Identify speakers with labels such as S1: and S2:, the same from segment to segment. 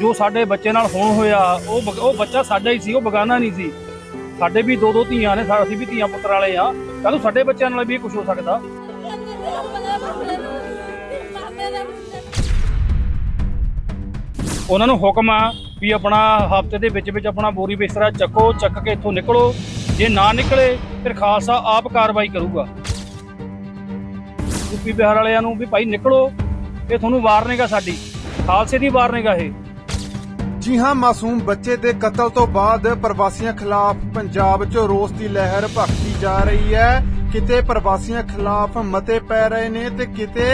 S1: ਜੋ ਸਾਡੇ ਬੱਚੇ ਨਾਲ ਹੁਣ ਹੋਇਆ, ਉਹ ਬ- ਉਹ ਬੱਚਾ ਸਾਡਾ ਹੀ ਸੀ, ਉਹ ਬਗਾਨਾ ਨਹੀਂ ਸੀ। ਸਾਡੇ ਵੀ ਦੋ ਦੋ ਧੀਆਂ ਨੇ, ਸਾ- ਅਸੀਂ ਵੀ ਧੀਆਂ ਪੁੱਤਰ ਵਾਲੇ ਆ। ਕੱਲ ਸਾਡੇ ਬੱਚਿਆਂ ਨਾਲ ਵੀ ਕੁਝ ਹੋ ਸਕਦਾ? ਉਹਨਾਂ ਨੂੰ ਹੁਕਮ ਆ ਵੀ ਆਪਣਾ ਹਫ਼ਤੇ ਦੇ ਵਿੱਚ ਵਿੱਚ ਆਪਣਾ ਬੋਰੀ ਬਿਸਤਰਾ ਚੱਕੋ, ਚੱਕ ਕੇ ਇੱਥੋਂ ਨਿਕਲੋ। ਜੇ ਨਾ ਨਿਕਲੇ, ਫਿਰ ਖਾਲਸਾ ਆਪ ਕਾਰਵਾਈ ਕਰੂਗਾ। ਯੂਪੀ ਬਿਹਾਰ ਵਾਲਿਆਂ ਨੂੰ ਵੀ ਭਾਈ ਨਿਕਲੋ, ਇਹ ਤੁਹਾਨੂੰ ਵਾਰਨਿੰਗ ਆ ਸਾਡੀ। ਖਾਲਸੇ ਦੀ ਵਾਰਨਿੰਗ ਆ ਇਹ।
S2: ਜੀ ਹਾਂ ਮਾਸੂਮ ਬੱਚੇ ਦੇ ਕਤਲ ਤੋਂ ਬਾਅਦ ਪ੍ਰਵਾਸੀਆਂ ਖਿਲਾਫ ਪੰਜਾਬ 'ਚ ਰੋਸ ਦੀ ਲਹਿਰ ਭਖਦੀ ਜਾ ਰਹੀ ਹੈ। ਕਿਤੇ ਪ੍ਰਵਾਸੀਆਂ ਖਿਲਾਫ ਮਤੇ ਪੈ ਰਹੇ ਨੇ ਤੇ ਕਿਤੇ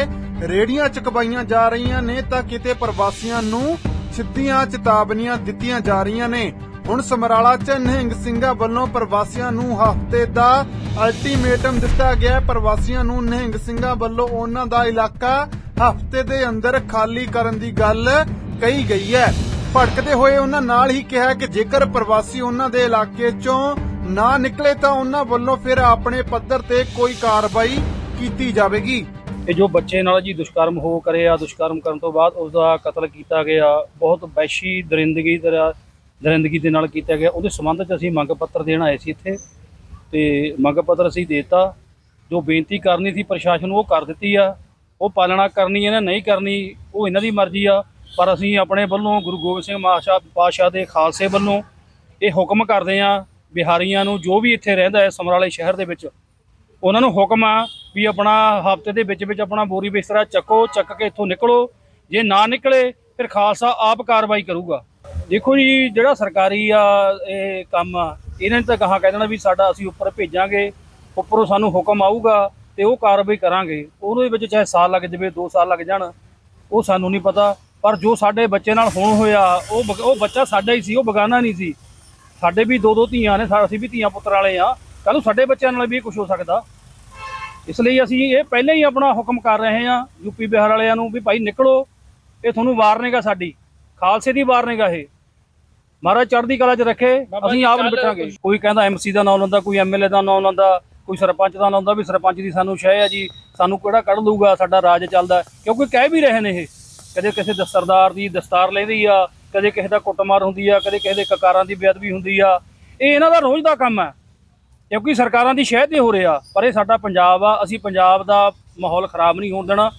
S2: ਰੇੜੀਆਂ ਚਕਵਾਈਆਂ ਜਾ ਰਹੀਆਂ ਨੇ ਤਾਂ ਕਿਤੇ ਪ੍ਰਵਾਸੀਆਂ ਨੂੰ ਸਿੱਧੀਆਂ ਚੇਤਾਵਨੀਆਂ ਦਿੱਤੀਆਂ ਜਾ ਰਹੀਆਂ ਨੇ। ਹੁਣ ਸਮਰਾਲਾ 'ਚ ਨਿਹੰਗ ਸਿੰਘਾਂ ਵੱਲੋਂ ਪ੍ਰਵਾਸੀਆਂ ਨੂੰ ਹਫ਼ਤੇ ਦਾ ਅਲਟੀਮੇਟਮ ਦਿੱਤਾ ਗਿਆ। ਪ੍ਰਵਾਸੀਆਂ ਨੂੰ ਨਿਹੰਗ ਸਿੰਘਾਂ ਵੱਲੋਂ ਉਹਨਾਂ ਦਾ ਇਲਾਕਾ ਹਫ਼ਤੇ ਦੇ ਅੰਦਰ ਖਾਲੀ ਕਰਨ ਦੀ ਗੱਲ ਕਹੀ ਗਈ ਹੈ। ਭੜਕਦੇ ਹੋਏ ਉਹਨਾਂ ਨਾਲ ਹੀ ਕਿਹਾ ਕਿ ਜੇਕਰ ਪ੍ਰਵਾਸੀ ਉਹਨਾਂ ਦੇ ਇਲਾਕੇ ਚੋਂ ਨਾ ਨਿਕਲੇ ਤਾਂ ਉਹਨਾਂ ਵੱਲੋਂ ਫਿਰ ਆਪਣੇ ਪੱਧਰ ਤੇ ਕੋਈ ਕਾਰਵਾਈ ਕੀਤੀ ਜਾਵੇਗੀ।
S1: ਇਹ ਜੋ ਬੱਚੇ ਨਾਲ ਜੀ ਦੁਸ਼ਕਰਮ ਹੋ ਕਰਿਆ ਦੁਸ਼ਕਰਮ ਕਰਨ ਤੋਂ ਬਾਅਦ ਉਸ ਦਾ ਕਤਲ ਕੀਤਾ ਗਿਆ, ਬਹੁਤ ਵੈਸ਼ੀ ਦਰਿੰਦਗੀ ਦਰਿਆ ਦਰਿੰਦਗੀ ਦੇ ਨਾਲ ਕੀਤਾ ਗਿਆ। ਉਹਦੇ ਸੰਬੰਧ 'ਚ ਅਸੀਂ ਮੰਗ ਪੱਤਰ ਦੇਣ ਆਏ ਸੀ ਇੱਥੇ ਤੇ ਮੰਗ ਪੱਤਰ ਅਸੀਂ ਦੇਤਾ। ਜੋ ਬੇਨਤੀ ਕਰਨੀ ਸੀ ਪ੍ਰਸ਼ਾਸਨ ਨੂੰ ਉਹ ਕਰ ਦਿੱਤੀ ਆ। ਉਹ ਪਾਲਣਾ ਕਰਨੀ ਇਹਨਾਂ ਨਹੀਂ ਕਰਨੀ, ਉਹ ਇਹਨਾਂ ਦੀ ਮਰਜ਼ੀ ਆ। ਪਰ ਅਸੀਂ ਆਪਣੇ ਵੱਲੋਂ ਗੁਰੂ ਗੋਬਿੰਦ ਸਿੰਘ ਮਾਸ਼ਾ ਪਾਸ਼ਾ ਦੇ ਖਾਲਸੇ ਵੱਲੋਂ ਇਹ ਹੁਕਮ ਕਰਦੇ ਆ ਬਿਹਾਰੀਆਂ ਨੂੰ ਜੋ ਵੀ ਇੱਥੇ ਰਹਿੰਦਾ ਹੈ ਸਮਰਾਲੇ ਸ਼ਹਿਰ ਦੇ ਵਿੱਚ, ਉਹਨਾਂ ਨੂੰ ਹੁਕਮ ਆ ਵੀ ਆਪਣਾ ਹਫ਼ਤੇ ਦੇ ਵਿੱਚ ਵਿੱਚ ਆਪਣਾ ਬੋਰੀ ਬਿਸਤਰਾ ਚੱਕੋ, ਚੱਕ ਕੇ ਇੱਥੋਂ ਨਿਕਲੋ, ਜੇ ਨਾ ਨਿਕਲੇ ਫਿਰ ਖਾਲਸਾ ਆਪ ਕਾਰਵਾਈ ਕਰੂਗਾ। ਦੇਖੋ ਜੀ, ਜਿਹੜਾ ਸਰਕਾਰੀ ਆ, ਇਹ ਕੰਮ ਆ, ਇਹਨਾਂ ਨੇ ਤਾਂ ਕਹਾ ਕਹਿ ਦੇਣਾ ਵੀ ਸਾਡਾ ਅਸੀਂ ਉੱਪਰ ਭੇਜਾਂਗੇ, ਉੱਪਰੋਂ ਸਾਨੂੰ ਹੁਕਮ ਆਊਗਾ ਤੇ ਉਹ ਕਾਰਵਾਈ ਕਰਾਂਗੇ। ਉਹਦੇ ਵਿੱਚ ਚਾਹੇ ਸਾਲ ਲੱਗ ਜਾਵੇ 2 ਸਾਲ ਲੱਗ ਜਾਣ, ਉਹ ਸਾਨੂੰ ਨਹੀਂ ਪਤਾ। ਪਰ ਜੋ ਸਾਡੇ ਬੱਚੇ ਨਾਲ ਹੁਣ ਹੋਇਆ ਉਹ ਉਹ ਬੱਚਾ ਸਾਡਾ ਹੀ ਸੀ ਉਹ ਬਗਾਨਾ ਨਹੀਂ ਸੀ। ਸਾਡੇ ਵੀ ਦੋ ਦੋ ਧੀਆਂ ਨੇ ਅਸੀਂ ਵੀ ਧੀਆਂ ਪੁੱਤਰ ਵਾਲੇ ਆ ਕੱਲ ਸਾਡੇ ਬੱਚਿਆਂ ਨਾਲ ਵੀ ਕੁਝ ਹੋ ਸਕਦਾ। ਇਸ ਲਈ ਅਸੀਂ ਇਹ ਪਹਿਲਾਂ ਹੀ ਆਪਣਾ ਹੁਕਮ ਕਰ ਰਹੇ ਹਾਂ ਯੂਪੀ ਬਿਹਾਰ ਵਾਲਿਆਂ ਨੂੰ ਵੀ ਭਾਈ ਨਿਕਲੋ ਇਹ ਤੁਹਾਨੂੰ ਵਾਰਨਿੰਗ ਆ ਸਾਡੀ। ਖਾਲਸੇ ਦੀ ਵਾਰਨਿੰਗ ਆ ਇਹ। ਮਹਾਰਾਜ ਚੜ੍ਹਦੀ ਕਲਾ 'ਚ ਰੱਖੇ ਅਸੀਂ ਆਪ ਨਿਪਟਾਂਗੇ ਕੋਈ ਕਹਿੰਦਾ ਐਮਸੀ ਦਾ ਨਾਮ ਲੈਂਦਾ ਕੋਈ ਐਮਐਲਏ ਦਾ ਨਾਮ ਲੈਂਦਾ ਕੋਈ ਸਰਪੰਚ ਦਾ ਨਾਮ ਲੈਂਦਾ ਵੀ ਸਰਪੰਚ ਦੀ ਸਾਨੂੰ ਸ਼ਹਿ ਆ ਜੀ ਸਾਨੂੰ ਕਿਹੜਾ ਕੱਢ ਲੂਗਾ ਸਾਡਾ ਰਾਜ ਚੱਲਦਾ। ਕਿਉਂਕਿ ਕਹਿ ਵੀ ਰਹੇ ਨੇ ਇਹ। ਕਦੇ ਕਿਸੇ ਦਸਤਰਦਾਰ ਦੀ ਦਸਤਾਰ ਲੈਂਦੀ ਆ, ਕਦੇ ਕਿਸੇ ਦਾ ਕੁੱਟਮਾਰ ਹੁੰਦੀ ਆ, ਕਦੇ ਕਿਸੇ ਦੇ ਕਕਾਰਾਂ ਦੀ ਬੇਅਦਬੀ ਹੁੰਦੀ ਆ। ਇਹ ਇਹਨਾਂ ਦਾ ਰੋਜ਼ ਦਾ ਕੰਮ ਹੈ ਕਿਉਂਕਿ ਸਰਕਾਰਾਂ ਦੀ ਸ਼ਹਿ ਤੇ ਹੋ ਰਿਹਾ ਪਰ ਇਹ ਸਾਡਾ ਪੰਜਾਬ ਆ, ਅਸੀਂ ਪੰਜਾਬ ਦਾ ਮਾਹੌਲ ਖਰਾਬ ਨਹੀਂ ਹੋਣ ਦੇਣਾ।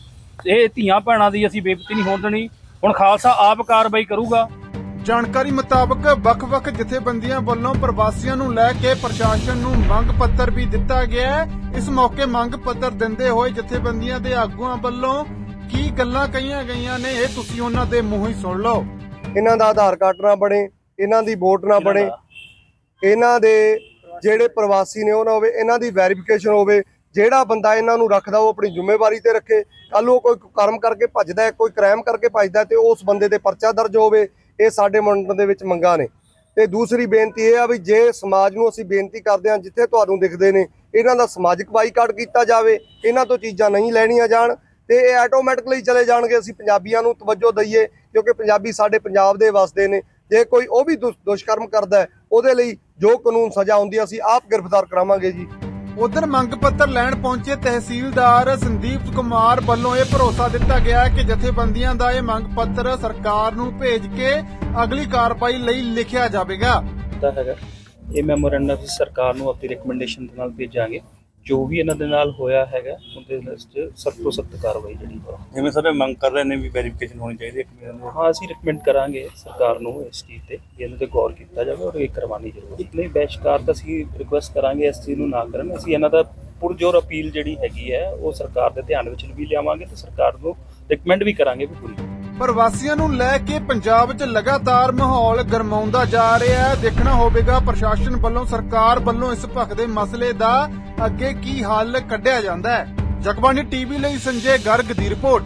S1: ਇਹ ਧੀਆਂ ਭੈਣਾਂ ਦੀ ਅਸੀਂ ਬੇਇੱਜ਼ਤੀ ਨਹੀਂ ਹੋਣ ਦੇਣੀ। ਹੁਣ ਖਾਲਸਾ ਆਪ ਕਾਰਵਾਈ ਕਰੂਗਾ।
S2: ਜਾਣਕਾਰੀ ਮੁਤਾਬਕ ਵੱਖ-ਵੱਖ ਜਥੇਬੰਦੀਆਂ ਵੱਲੋਂ ਪ੍ਰਵਾਸੀਆਂ ਨੂੰ ਲੈ ਕੇ ਪ੍ਰਸ਼ਾਸਨ ਨੂੰ ਮੰਗ ਪੱਤਰ ਵੀ ਦਿੱਤਾ ਗਿਆ ਹੈ। ਇਸ ਮੌਕੇ ਮੰਗ ਪੱਤਰ ਦਿੰਦੇ ਹੋਏ ਜਥੇਬੰਦੀਆਂ ਦੇ ਆਗੂਆਂ ਵੱਲੋਂ ਕੀ ਗੱਲਾਂ ਕਹੀਆਂ ਗਈਆਂ ਨੇ ਇਹ ਤੁਸੀਂ ਉਹਨਾਂ ਦੇ ਮੂੰਹੋਂ ਹੀ ਸੁਣ ਲਓ।
S3: ਇਹਨਾਂ ਦਾ ਆਧਾਰ ਕਾਰਡ ਨਾ ਬਣੇ ਇਹਨਾਂ ਦੀ ਵੋਟ ਨਾ ਬਣੇ ਇਹਨਾਂ ਦੇ ਜਿਹੜੇ ਪ੍ਰਵਾਸੀ ਨੇ ਉਹ ਨਾ ਹੋਵੇ ਇਹਨਾਂ ਦੀ ਵੈਰੀਫਿਕੇਸ਼ਨ ਹੋਵੇ ਜਿਹੜਾ ਬੰਦਾ ਇਹਨਾਂ ਨੂੰ ਰੱਖਦਾ ਉਹ ਆਪਣੀ ਜ਼ਿੰਮੇਵਾਰੀ ਤੇ ਰੱਖੇ। ਕੱਲ ਨੂੰ ਕੋਈ ਕਰਮ ਕਰਕੇ ਭੱਜਦਾ ਹੈ ਕੋਈ ਕ੍ਰਾਈਮ ਕਰਕੇ ਭੱਜਦਾ ਤੇ ਉਸ ਬੰਦੇ ਤੇ ਪਰਚਾ ਦਰਜ ਹੋਵੇ ਇਹ ਸਾਡੇ ਮੰਡਲ ਦੇ ਵਿੱਚ ਮੰਗਾਂ ਨੇ। ਤੇ ਦੂਸਰੀ ਬੇਨਤੀ ਇਹ ਆ ਵੀ ਜੇ ਸਮਾਜ ਨੂੰ ਅਸੀਂ ਬੇਨਤੀ ਕਰਦੇ ਹਾਂ ਜਿੱਥੇ ਤੁਹਾਨੂੰ ਦਿਖਦੇ ਨੇ ਇਹਨਾਂ ਦਾ ਸਮਾਜਿਕ ਬਾਈਕਾਟ ਕੀਤਾ ਜਾਵੇ ਇਹਨਾਂ ਤੋਂ ਚੀਜ਼ਾਂ ਨਹੀਂ ਲੈਣੀਆਂ ਜਾਣ ਤੇ ਇਹ ਆਟੋਮੈਟਿਕਲੀ ਚਲੇ ਜਾਣਗੇ ਅਸੀਂ ਪੰਜਾਬੀਆਂ ਨੂੰ ਤਵੱਜੋ ਦਈਏ ਕਿਉਂਕਿ ਪੰਜਾਬੀ ਸਾਡੇ ਪੰਜਾਬ ਦੇ ਵਸਦੇ ਨੇ। ਜੇ ਕੋਈ ਉਹ ਵੀ ਦੁਸ਼- ਦੁਸ਼ਕਰਮ ਕਰਦਾ ਹੈ ਉਹਦੇ ਲਈ ਜੋ ਕਾਨੂੰਨ ਸਜ਼ਾ ਹੁੰਦੀ ਹੈ ਅਸੀਂ ਆਪ ਗ੍ਰਿਫਤਾਰ ਕਰਾਵਾਂਗੇ ਜੀ।
S2: ਉਧਰ ਮੰਗ ਪੱਤਰ ਲੈਣ ਪਹੁੰਚੇ ਤਹਿਸੀਲਦਾਰ ਸੰਦੀਪ ਕੁਮਾਰ ਵੱਲੋਂ ਇਹ ਭਰੋਸਾ ਦਿੱਤਾ ਗਿਆ ਹੈ ਕਿ ਜਥੇਬੰਦੀਆਂ ਦਾ ਇਹ ਮੰਗ ਪੱਤਰ ਸਰਕਾਰ ਨੂੰ ਭੇਜ ਕੇ ਅਗਲੀ ਕਾਰਵਾਈ ਲਈ ਲਿਖਿਆ ਜਾਵੇਗਾ।
S1: ਇਹ ਮੈਮੋਰੈਂਡਮ ਅਸੀਂ ਸਰਕਾਰ ਨੂੰ ਆਪਣੀ ਰეკਮੈਂਡੇਸ਼ਨ ਦੇ ਨਾਲ ਭੇਜਾਂਗੇ। ਜੋ ਵੀ ਇਹਨਾਂ ਦੇ ਨਾਲ ਹੋਇਆ ਹੈਗਾ ਉਹਦੇ ਲਿਸਟ ਸਭ ਤੋਂ ਸਖਤ ਕਾਰਵਾਈ ਜਿਹੜੀ ਹੋ
S4: ਜਿਵੇਂ ਸਰ ਮੰਗ ਕਰ ਰਹੇ ਨੇ ਵੀ ਵੈਰੀਫਿਕੇਸ਼ਨ ਹੋਣੀ ਚਾਹੀਦੀ ਹੈ ਕਿਵੇਂ
S1: ਹਾਂ ਅਸੀਂ ਰਿਕਮੈਂਡ ਕਰਾਂਗੇ ਸਰਕਾਰ ਨੂੰ ਇਸ ਚੀਜ਼ ਤੇ ਇਹਨਾਂ ਤੇ ਗੌਰ ਕੀਤਾ ਜਾਵੇ ਔਰ ਇਹ ਕਰਵਾਉਣੀ ਜ਼ਰੂਰੀ ਨਹੀਂ ਬੈਸ਼ਕਾਰ ਤਾਂ ਅਸੀਂ ਰਿਕੁਐਸਟ ਕਰਾਂਗੇ ਇਸ ਚੀਜ਼ ਨੂੰ ਨਾ ਕਰਨ। ਅਸੀਂ ਇਹਨਾਂ ਦਾ ਪੁਰਜੋਰ ਅਪੀਲ ਜਿਹੜੀ ਹੈਗੀ ਹੈ ਉਹ ਸਰਕਾਰ ਦੇ ਧਿਆਨ ਵਿੱਚ ਵੀ ਲਿਆਵਾਂਗੇ ਤੇ ਸਰਕਾਰ ਨੂੰ ਰਿਕਮੈਂਡ ਵੀ ਕਰਾਂਗੇ ਵੀ ਪੂਰੀ।
S2: ਪ੍ਰਵਾਸੀਆਂ ਨੂੰ ਲੈ ਕੇ ਪੰਜਾਬ 'ਚ ਲਗਾਤਾਰ ਮਾਹੌਲ ਗਰਮਾਉਂਦਾ ਜਾ ਰਿਹਾ ਹੈ। ਦੇਖਣਾ ਹੋਵੇਗਾ ਪ੍ਰਸ਼ਾਸਨ ਵੱਲੋਂ, ਸਰਕਾਰ ਵੱਲੋਂ ਇਸ ਭਖਦੇ ਮਸਲੇ ਦਾ ਅੱਗੇ ਕੀ ਹੱਲ ਕੱਢਿਆ ਜਾਂਦਾ ਹੈ। ਜਗਬਾਣੀ ਟੀਵੀ ਲਈ ਸੰਜੇ ਗਰਗ ਦੀ ਰਿਪੋਰਟ।